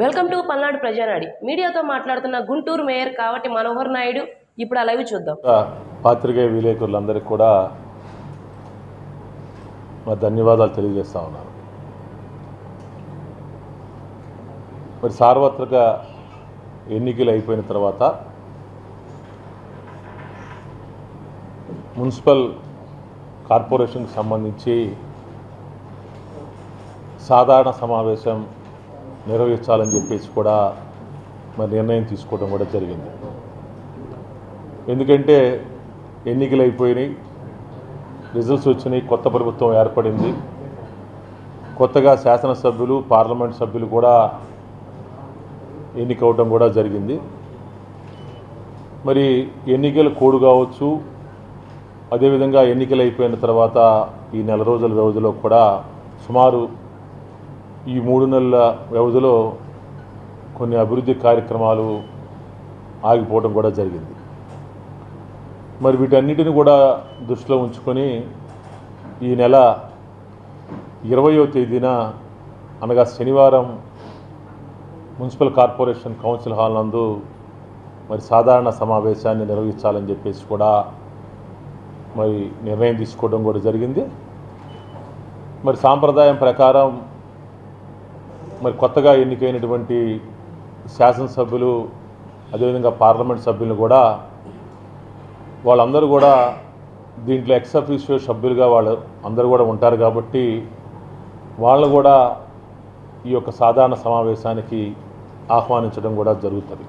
Welcome to Palnadu ప్రజానాడి. మీడియాతో మాట్లాడుతున్న Guntur mayor Kavati Manohar Naidu ఇప్పుడు ఆ లైవ్ చూద్దాం. పాత్రికేయ విలేకరులందరికీ కూడా మా ధన్యవాదాలు తెలియజేస్తా ఉన్నాను. మరి సార్వత్రిక ఎన్నికలు అయిపోయిన తర్వాత మున్సిపల్ కార్పొరేషన్కి సంబంధించి సాధారణ సమావేశం నిర్వహించాలని చెప్పేసి కూడా మరి నిర్ణయం తీసుకోవడం కూడా జరిగింది. ఎందుకంటే ఎన్నికలు అయిపోయినాయి రిజల్ట్స్ వచ్చినాయి కొత్త ప్రభుత్వం ఏర్పడింది. కొత్తగా శాసనసభ్యులు పార్లమెంట్ సభ్యులు కూడా ఎన్నికవడం కూడా జరిగింది. మరి ఎన్నికల కోడ్ కావచ్చు అదేవిధంగా ఎన్నికలు అయిపోయిన తర్వాత ఈ నెల రోజుల వ్యవధిలో కూడా సుమారు ఈ మూడు నెలల వ్యవధిలో కొన్ని అభివృద్ధి కార్యక్రమాలు ఆగిపోవడం కూడా జరిగింది. మరి వీటన్నిటిని కూడా దృష్టిలో ఉంచుకొని ఈ నెల ఇరవయో తేదీన అనగా శనివారం మున్సిపల్ కార్పొరేషన్ కౌన్సిల్ హాల్ నందు మరి సాధారణ సమావేశాన్ని నిర్వహించాలని చెప్పేసి కూడా మరి నిర్ణయం తీసుకోవడం కూడా జరిగింది. మరి సాంప్రదాయం ప్రకారం మరి కొత్తగా ఎన్నికైనటువంటి శాసనసభ్యులు అదేవిధంగా పార్లమెంట్ సభ్యులను కూడా వాళ్ళందరూ కూడా దీంట్లో ఎక్స్ అఫీషియో సభ్యులుగా వాళ్ళు అందరూ కూడా ఉంటారు కాబట్టి వాళ్ళు కూడా ఈ యొక్క సాధారణ సమావేశానికి ఆహ్వానించడం కూడా జరుగుతుంది.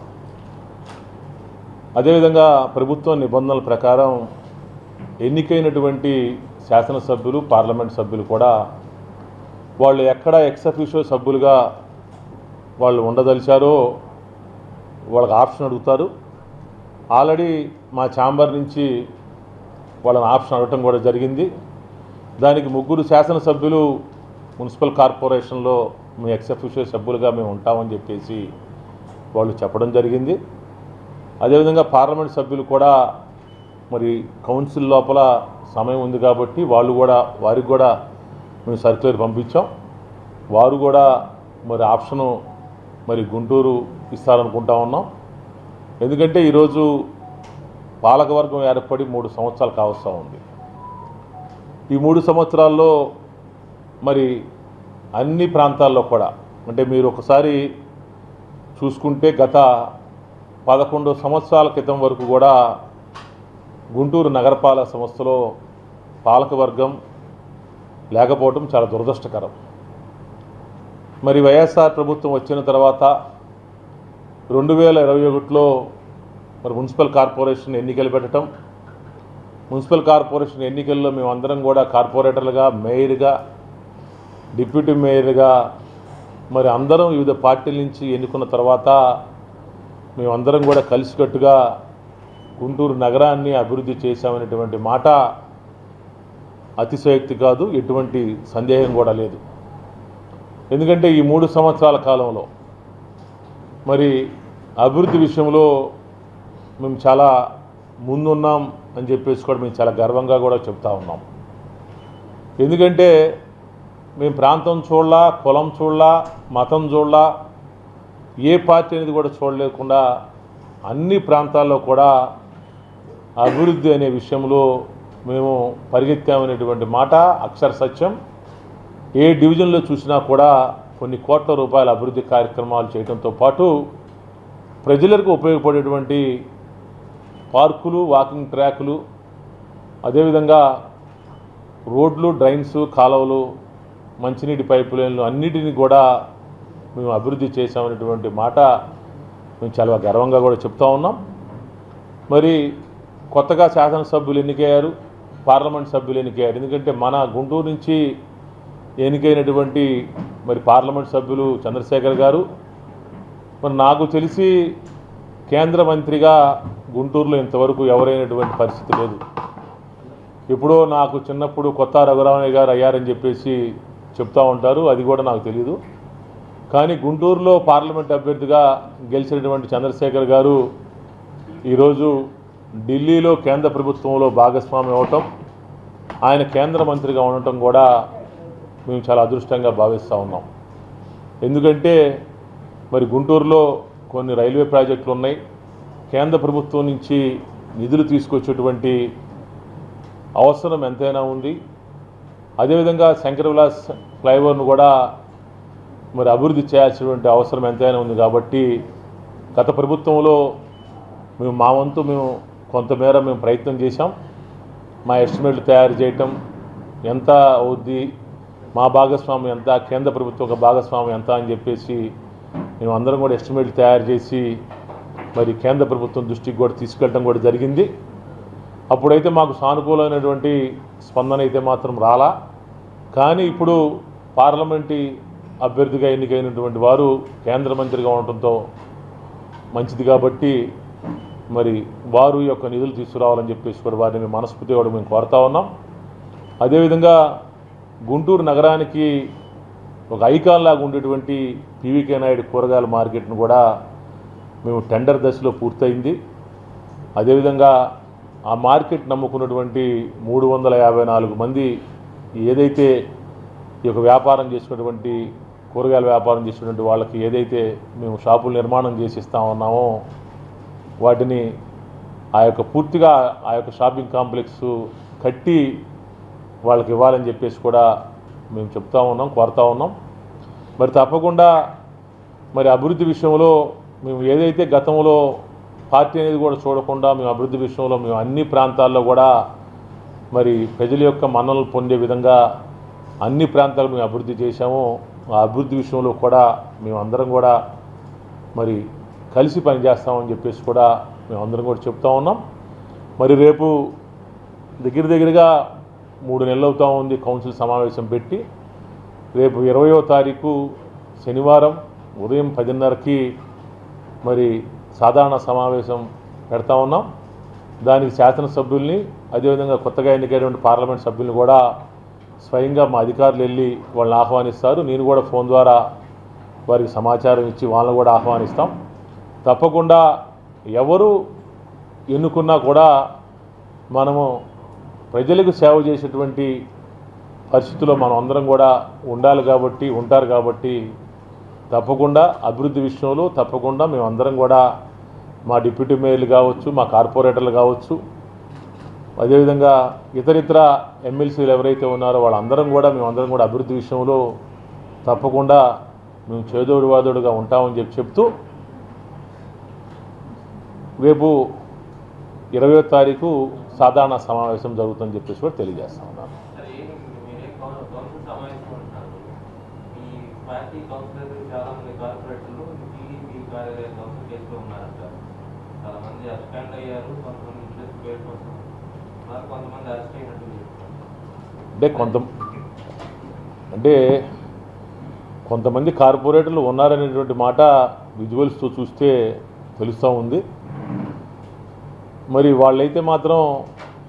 అదేవిధంగా ప్రభుత్వ నిబంధనల ప్రకారం ఎన్నికైనటువంటి శాసనసభ్యులు పార్లమెంట్ సభ్యులు కూడా వాళ్ళు ఎక్కడ ఎక్స్ సభ్యులుగా వాళ్ళు ఉండదలిచారో వాళ్ళకి ఆప్షన్ అడుగుతారు. ఆల్రెడీ మా ఛాంబర్ నుంచి వాళ్ళని ఆప్షన్ అడగటం కూడా జరిగింది. దానికి ముగ్గురు శాసనసభ్యులు మున్సిపల్ కార్పొరేషన్లో మీ ఎక్స్ సభ్యులుగా మేము ఉంటామని చెప్పేసి వాళ్ళు చెప్పడం జరిగింది. అదేవిధంగా పార్లమెంట్ సభ్యులు కూడా మరి కౌన్సిల్ లోపల సమయం ఉంది కాబట్టి వాళ్ళు కూడా వారికి కూడా మేము సర్క్యులర్ పంపించాం. వారు కూడా మరి ఆప్షను మరి గుంటూరు ఇస్తారనుకుంటా ఉన్నాం. ఎందుకంటే ఈరోజు పాలకవర్గం ఏర్పడి మూడు సంవత్సరాలు కావస్తూ ఉంది. ఈ మూడు సంవత్సరాల్లో మరి అన్ని ప్రాంతాల్లో కూడా అంటే మీరు ఒకసారి చూసుకుంటే గత పదకొండు సంవత్సరాల క్రితం వరకు కూడా గుంటూరు నగరపాలక సంస్థలో పాలకవర్గం లేకపోవడం చాలా దురదృష్టకరం. మరి వైఎస్ఆర్ ప్రభుత్వం వచ్చిన తర్వాత రెండు వేల ఇరవై ఒకటిలో మరి మున్సిపల్ కార్పొరేషన్ ఎన్నికలు పెట్టడం మున్సిపల్ కార్పొరేషన్ ఎన్నికల్లో మేమందరం కూడా కార్పొరేటర్లుగా మేయర్గా డిప్యూటీ మేయర్గా మరి అందరం వివిధ పార్టీల నుంచి ఎన్నుకున్న తర్వాత మేమందరం కూడా కలిసికట్టుగా గుంటూరు నగరాన్ని అభివృద్ధి చేశామనేటువంటి మాట అతిశయోక్తి కాదు ఎటువంటి సందేహం కూడా లేదు. ఎందుకంటే ఈ మూడు సంవత్సరాల కాలంలో మరి అభివృద్ధి విషయంలో మేము చాలా ముందున్నాం అని చెప్పేసి కూడా మేము చాలా గర్వంగా కూడా చెప్తా ఉన్నాం. ఎందుకంటే మేము ప్రాంతం చూడలా కులం చూడలా మతం చూడలా ఏ పార్టీ అనేది కూడా చూడలేకుండా అన్ని ప్రాంతాల్లో కూడా అభివృద్ధి అనే విషయంలో మేము పరిగెత్తామనేటువంటి మాట అక్షర సత్యం. ఏ డివిజన్లో చూసినా కూడా కొన్ని కోట్ల రూపాయల అభివృద్ధి కార్యక్రమాలు చేయడంతో పాటు ప్రజలకు ఉపయోగపడేటువంటి పార్కులు వాకింగ్ ట్రాకులు అదేవిధంగా రోడ్లు డ్రైన్స్ కాలువలు మంచినీటి పైపు లైన్లు అన్నిటిని కూడా మేము అభివృద్ధి చేసామనేటువంటి మాట మేము చాలా గర్వంగా కూడా చెప్తా ఉన్నాం. మరి కొత్తగా శాసనసభ్యులు ఎన్నికయ్యారు? పార్లమెంట్ సభ్యులు ఎన్నికయ్యారు. ఎందుకంటే మన గుంటూరు నుంచి ఎన్నికైనటువంటి మరి పార్లమెంట్ సభ్యులు చంద్రశేఖర్ గారు మరి నాకు తెలిసి కేంద్ర మంత్రిగా గుంటూరులో ఇంతవరకు ఎవరైనటువంటి పరిస్థితి లేదు. ఎప్పుడో నాకు చిన్నప్పుడు కొత్త రఘురామయ్య గారు అయ్యారని చెప్పేసి చెప్తా ఉంటారు. అది కూడా నాకు తెలియదు కానీ గుంటూరులో పార్లమెంట్ అభ్యర్థిగా గెలిచినటువంటి చంద్రశేఖర్ గారు ఈరోజు ఢిల్లీలో కేంద్ర ప్రభుత్వంలో భాగస్వామి అవటం ఆయన కేంద్ర మంత్రిగా ఉండటం కూడా మేము చాలా అదృష్టంగా భావిస్తూ ఉన్నాం. ఎందుకంటే మరి గుంటూరులో కొన్ని రైల్వే ప్రాజెక్టులు ఉన్నాయి. కేంద్ర ప్రభుత్వం నుంచి నిధులు తీసుకొచ్చేటువంటి అవసరం ఎంతైనా ఉంది. అదేవిధంగా శంకర విలాస్ ఫ్లైఓవర్ను కూడా మరి అభివృద్ధి చేయాల్సినటువంటి అవసరం ఎంతైనా ఉంది కాబట్టి గత ప్రభుత్వంలో మేము మా వంతు మేము కొంతమేర మేము ప్రయత్నం చేశాం. మా ఎస్టిమేట్లు తయారు చేయటం ఎంత అవుద్ది మా భాగస్వామ్యం ఎంత కేంద్ర ప్రభుత్వం ఒక భాగస్వామ్యం ఎంత అని చెప్పేసి మేము అందరం కూడా ఎస్టిమేట్లు తయారు చేసి మరి కేంద్ర ప్రభుత్వం దృష్టికి కూడా తీసుకెళ్ళడం కూడా జరిగింది. అప్పుడైతే మాకు సానుకూలమైనటువంటి స్పందన అయితే మాత్రం రాలా. కానీ ఇప్పుడు పార్లమెంటు అభ్యర్థిగా ఎన్నికైనటువంటి వారు కేంద్ర మంత్రిగా ఉండటంతో మంచిది కాబట్టి మరి వారు ఈ యొక్క నిధులు తీసుకురావాలని చెప్పేసి కూడా వారిని మేము మనస్ఫూర్తిగా కూడా మేము కోరుతా ఉన్నాం. అదేవిధంగా గుంటూరు నగరానికి ఒక ఐకాన్ లాగా ఉండేటువంటి పీవీకే నాయుడు కూరగాయల మార్కెట్ను కూడా మేము టెండర్ దశలో పూర్తయింది. అదేవిధంగా ఆ మార్కెట్ నమ్ముకున్నటువంటి మూడు వందల యాభై నాలుగు మంది ఏదైతే ఈ యొక్క వ్యాపారం చేసినటువంటి కూరగాయల వ్యాపారం చేసినటువంటి వాళ్ళకి ఏదైతే మేము షాపులు నిర్మాణం చేసి ఇస్తా ఉన్నామో వాటిని ఆ యొక్క పూర్తిగా ఆ యొక్క షాపింగ్ కాంప్లెక్స్ కట్టి వాళ్ళకి ఇవ్వాలని చెప్పేసి కూడా మేము చెప్తా ఉన్నాం కోరుతా ఉన్నాం. మరి తప్పకుండా మరి అభివృద్ధి విషయంలో మేము ఏదైతే గతంలో పార్టీ అనేది కూడా చూడకుండా మేము అభివృద్ధి విషయంలో మేము అన్ని ప్రాంతాల్లో కూడా మరి ప్రజల యొక్క మన్ననలు పొందే విధంగా అన్ని ప్రాంతాలు మేము అభివృద్ధి చేశాము. ఆ అభివృద్ధి విషయంలో కూడా మేము అందరం కూడా మరి కలిసి పనిచేస్తామని చెప్పేసి కూడా మేము అందరం కూడా చెప్తా ఉన్నాం. మరి రేపు దగ్గర దగ్గరగా మూడు నెలలు అవుతా ఉంది కౌన్సిల్ సమావేశం పెట్టి. రేపు ఇరవయో తారీఖు శనివారం ఉదయం పదిన్నరకి మరి సాధారణ సమావేశం పెడతా ఉన్నాం. దానికి శాసనసభ్యుల్ని అదేవిధంగా కొత్తగా ఎన్నికైనటువంటి పార్లమెంట్ సభ్యుల్ని కూడా స్వయంగా మా అధికారులు వెళ్ళి వాళ్ళని ఆహ్వానిస్తారు. నేను కూడా ఫోన్ ద్వారా వారికి సమాచారం ఇచ్చి వాళ్ళని కూడా ఆహ్వానిస్తాం. తప్పకుండా ఎవరు ఎన్నుకున్నా కూడా మనము ప్రజలకు సేవ చేసేటువంటి పరిస్థితుల్లో మనం అందరం కూడా ఉండాలి కాబట్టి ఉంటారు కాబట్టి తప్పకుండా అభివృద్ధి విషయంలో తప్పకుండా మేమందరం కూడా మా డిప్యూటీ మేయర్లు కావచ్చు మా కార్పొరేటర్లు కావచ్చు అదేవిధంగా ఇతరితర ఎమ్మెల్సీలు ఎవరైతే ఉన్నారో వాళ్ళందరం కూడా మేమందరం కూడా అభివృద్ధి విషయంలో తప్పకుండా మేము చేదోడు వాదోడుగా ఉంటామని చెప్పి చెప్తూ రేపు ఇరవయో తారీఖు సాధారణ సమావేశం జరుగుతుందని చెప్పేసి కూడా తెలియజేస్తా ఉన్నాను. అంటే కొంత అంటే కొంతమంది కార్పొరేటర్లు ఉన్నారనేటువంటి మాట విజువల్స్తో చూస్తే తెలుస్తూ ఉంది. మరి వాళ్ళైతే మాత్రం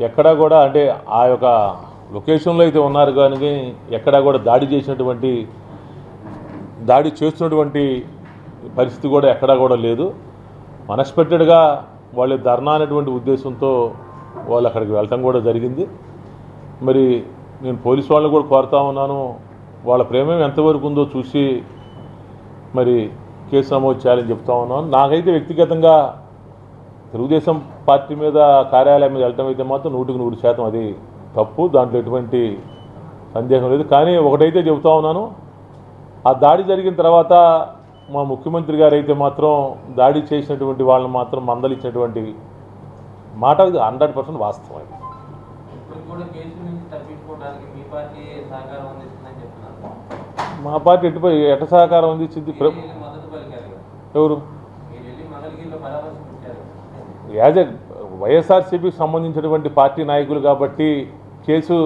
ఎక్కడా కూడా అంటే ఆ యొక్క లొకేషన్లో అయితే ఉన్నారు కానీ ఎక్కడా కూడా దాడి చేసినటువంటి దాడి చేస్తున్నటువంటి పరిస్థితి కూడా ఎక్కడా కూడా లేదు. అన్ఎక్స్పెక్టెడ్గా వాళ్ళు ధర్నా అనేటువంటి ఉద్దేశంతో వాళ్ళు అక్కడికి వెళ్ళటం కూడా జరిగింది. మరి నేను పోలీసు వాళ్ళని కూడా కోరుతా ఉన్నాను. వాళ్ళ ప్రేమం ఎంతవరకు ఉందో చూసి మరి కేసు నమోదు చేయాలని చెప్తా ఉన్నాను. నాకైతే వ్యక్తిగతంగా తెలుగుదేశం పార్టీ మీద కార్యాలయం మీద వెళ్ళటం అయితే మాత్రం నూటికి నూరు శాతం అది తప్పు. దాంట్లో ఎటువంటి సందేహం లేదు. కానీ ఒకటైతే చెబుతా ఉన్నాను. ఆ దాడి జరిగిన తర్వాత మా ముఖ్యమంత్రి గారు అయితే మాత్రం దాడి చేసినటువంటి వాళ్ళని మాత్రం మందలిచ్చినటువంటి మాట ఇది హండ్రెడ్ పర్సెంట్ వాస్తవం అది. మీ పార్టీ ఎటుపై ఎట సహకారం అందించింది? ఎవరు మీరు వెళ్ళి మంగళగిరిలో పరామర్శించారు యాజ్ ఎ వైఎస్ఆర్సీపీకి సంబంధించినటువంటి పార్టీ నాయకులు కాబట్టి కేసు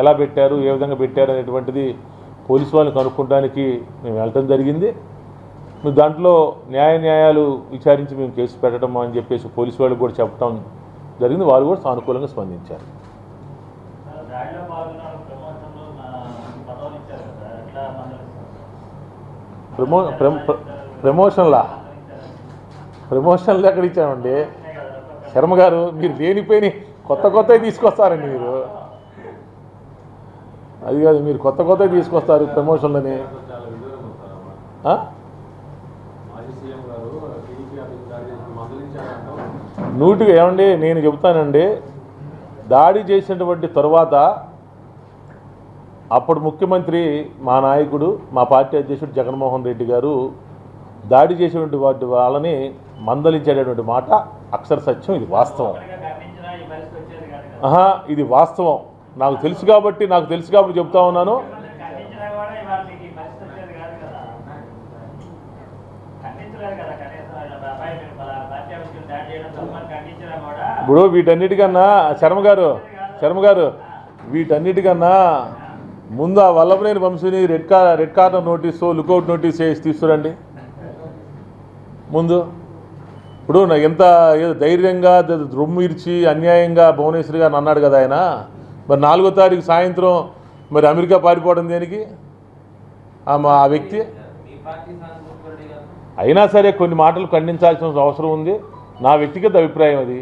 ఎలా పెట్టారు ఏ విధంగా పెట్టారు అనేటువంటిది పోలీసు వాళ్ళని కనుక్కోవడానికి మేము వెళ్ళటం జరిగింది. మేము దాంట్లో న్యాయ న్యాయాలు విచారించి మేము కేసు పెట్టడం అని చెప్పేసి పోలీసు వాళ్ళు కూడా చెప్పడం జరిగింది. వారు కూడా సానుకూలంగా స్పందించారు. ప్రమో ప్రమోషన్లా? ప్రమోషన్లు ఎక్కడ ఇచ్చామండి? శర్మ గారు మీరు లేనిపోయిన కొత్త కొత్తవి తీసుకొస్తారండి మీరు? అది కాదు మీరు కొత్త కొత్తవి తీసుకొస్తారు ప్రమోషన్లని. నూటిగా ఏమండి నేను చెప్తానండి దాడి చేసినటువంటి తర్వాత అప్పుడు ముఖ్యమంత్రి మా నాయకుడు మా పార్టీ అధ్యక్షుడు జగన్మోహన్ రెడ్డి గారు దాడి చేసినటువంటి వాటి వాళ్ళని మందలించేటటువంటి మాట అక్షర సత్యం ఇది వాస్తవం. ఆహా ఇది వాస్తవం. నాకు తెలుసు కాబట్టి నాకు తెలుసు కాబట్టి చెప్తా ఉన్నాను. ఇప్పుడు వీటన్నిటికన్నా శర్మ గారు శర్మ గారు వీటన్నిటికన్నా ముందు ఆ వల్లభనేని వంశీని red car red corner notice lookout notice వేసి తీసుకురండి. ముందు. ఇప్పుడు ఎంత ధైర్యంగా ద- రొమ్ము ఇర్చి అన్యాయంగా భువనేశ్వరి గారిని అన్నాడు కదా ఆయన. మరి నాలుగో తారీఖు సాయంత్రం మరి అమెరికా పారిపోవడం దేనికి? ఆ వ్యక్తి? అయినా సరే కొన్ని మాటలు ఖండించాల్సిన అవసరం ఉంది. నా వ్యక్తిగత అభిప్రాయం అది.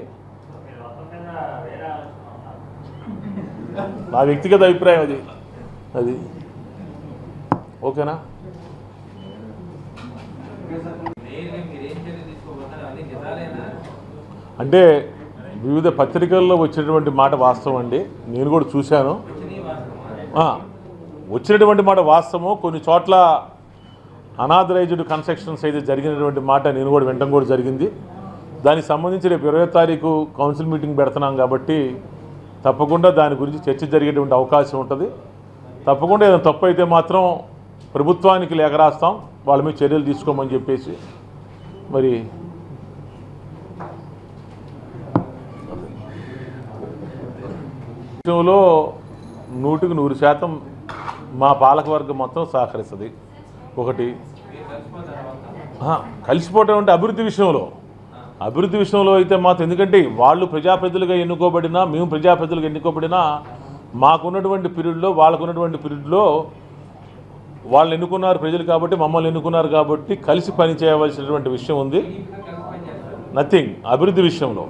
నా వ్యక్తిగత అభిప్రాయం అది. అది. ఓకేనా నేరుగా మీరు ఏం చర్య తీసుకోబోతున్నారు అన్ని నిజాలేనా అంటే వివిధ పత్రికల్లో వచ్చినటువంటి మాట వాస్తవం అండి. నేను కూడా చూశాను. వచ్చినటువంటి మాట వాస్తవం కొన్ని చోట్ల అనాథరైజ్డ్ కన్స్ట్రక్షన్స్ అయితే జరిగినటువంటి మాట నేను కూడా వినడం కూడా జరిగింది. దానికి సంబంధించి రేపు ఇరవై తారీఖు కౌన్సిల్ మీటింగ్ పెడుతున్నాం కాబట్టి తప్పకుండా దాని గురించి చర్చ జరిగేటువంటి అవకాశం ఉంటుంది. తప్పకుండా ఏదైనా తప్పు అయితే మాత్రం ప్రభుత్వానికి లేఖ రాస్తాం. వాళ్ళ మీద చర్యలు తీసుకోమని చెప్పేసి. మరి విషయంలో నూటికి నూరు శాతం మా పాలకవర్గం మొత్తం సహకరిస్తుంది. ఒకటి. కలిసిపోవటం అంటే అభివృద్ధి విషయంలో. అభివృద్ధి విషయంలో అయితే మాత్రం ఎందుకంటే వాళ్ళు ప్రజాప్రతినిధులుగా ఎన్నుకోబడినా మేము ప్రజాప్రతినిధులుగా ఎన్నుకోబడినా మాకున్నటువంటి పీరియడ్లో వాళ్ళకున్నటువంటి పీరియడ్లో వాళ్ళు ఎన్నుకున్నారు ప్రజలు కాబట్టి మమ్మల్ని ఎన్నుకున్నారు కాబట్టి కలిసి పని చేయవలసినటువంటి విషయం ఉంది. నథింగ్ అభివృద్ధి విషయంలో.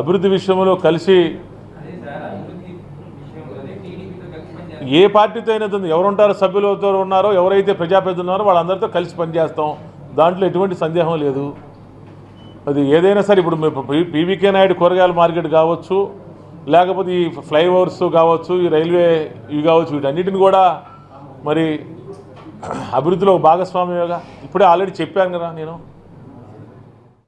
అభివృద్ధి విషయంలో కలిసి అదే సార్ అభివృద్ధి విషయంలోనే టీడీపీతో కలిసి పనిచేస్తారు ఏ పార్టీతో అయినా ఉంది. ఎవరుంటారో సభ్యులు ఉన్నారో ఎవరైతే ప్రజాప్రతినిధులు ఉన్నారో వాళ్ళందరితో కలిసి పనిచేస్తాం దాంట్లో ఎటువంటి సందేహం లేదు అది ఏదైనా సరే ఇప్పుడు పీవీకే నాయుడు కూరగాయల మార్కెట్ కావచ్చు లేకపోతే ఈ ఫ్లైఓవర్స్ కావచ్చు ఈ రైల్వే ఇవి కావచ్చు వీటన్నిటిని కూడా మరి అభివృద్ధిలో భాగస్వామ్యంగా ఇప్పుడే ఆల్రెడీ చెప్పాను కదా నేను